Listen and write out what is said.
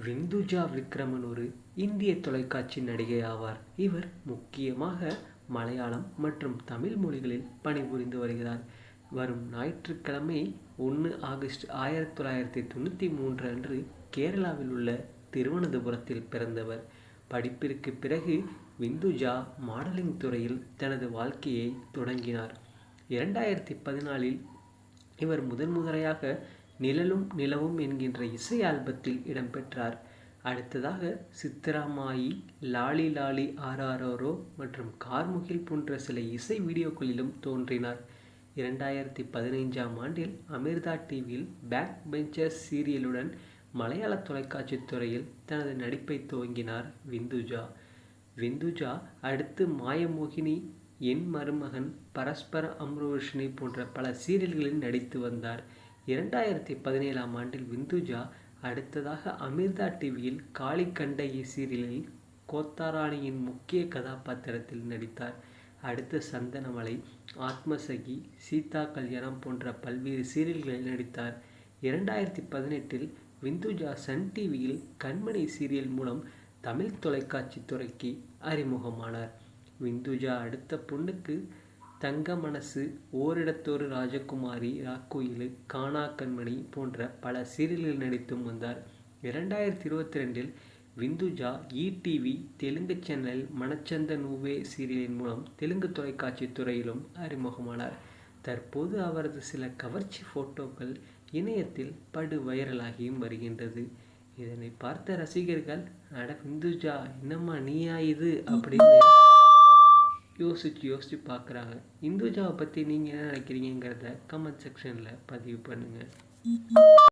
விந்துஜா விக்ரமன் ஒரு இந்திய தொலைக்காட்சி நடிகை ஆவார். இவர் முக்கியமாக மலையாளம் மற்றும் தமிழ் மொழிகளில் பணிபுரிந்து வருகிறார். வரும் ஞாயிற்றுக்கிழமை ஒன்று ஆகஸ்ட் ஆயிரத்தி தொள்ளாயிரத்தி தொண்ணூற்றி மூன்று அன்று கேரளாவில் உள்ள திருவனந்தபுரத்தில் பிறந்தவர். படிப்பிற்கு பிறகு விந்துஜா மாடலிங் துறையில் தனது வாழ்க்கையை தொடங்கினார். இரண்டாயிரத்தி பதினாலில் இவர் முதன் முதலையாக நிழலும் நிலவும் என்கின்ற இசை ஆல்பத்தில் இடம்பெற்றார். அடுத்ததாக சித்தராமாயி லாலி லாலி ஆர்ஆர்ஆரோ மற்றும் கார்முகில் போன்ற சில இசை வீடியோக்களிலும் தோன்றினார். இரண்டாயிரத்தி பதினைஞ்சாம் ஆண்டில் அமிர்தா டிவியில் பேக் பெஞ்சர்ஸ் சீரியலுடன் மலையாள தொலைக்காட்சி துறையில் தனது நடிப்பை துவங்கினார் விந்துஜா. விந்துஜா அடுத்து மாயமோகினி என் மருமகன் பரஸ்பர அம்ரோஷினி போன்ற பல சீரியல்களில் நடித்து வந்தார். இரண்டாயிரத்தி பதினேழாம் ஆண்டில் விந்துஜா அடுத்ததாக அமிர்தா டிவியில் காளி கண்டையி சீரியலில் கோத்தாராணியின் முக்கிய கதாபாத்திரத்தில் நடித்தார். அடுத்து சந்தனமலை ஆத்மசகி சீதா கல்யாணம் போன்ற பல்வேறு சீரியல்களில் நடித்தார். இரண்டாயிரத்தி பதினெட்டில் விந்துஜா சன் டிவியில் கண்மணி சீரியல் மூலம் தமிழ் தொலைக்காட்சி துறைக்கு அறிமுகமானார். விந்துஜா அடுத்த பொண்ணுக்கு தங்க மனசு ஓரிடத்தொரு ராஜகுமாரி ராக்கோயிலு காணா கண்மணி போன்ற பல சீரியல்களில் நடித்தும் வந்தார். இரண்டாயிரத்தி இருபத்தி ரெண்டில் விந்துஜா இடிவி தெலுங்கு சேனலில் மணச்சந்த நூவே சீரியலின் மூலம் தெலுங்கு தொலைக்காட்சி துறையிலும் அறிமுகமானார். தற்போது அவரது சில கவர்ச்சி ஃபோட்டோக்கள் இணையத்தில் படு வைரலாகியும் வருகின்றது. இதனை பார்த்த ரசிகர்கள் அட விந்துஜா என்னம்மா நீயா இது? அப்படின்னு யோசித்து யோசிச்சு பார்க்குறாங்க. இந்துஜாவை பற்றி நீங்கள் என்ன நினைக்கிறீங்கிறத கமெண்ட் செக்ஷனில் பதிவு பண்ணுங்கள்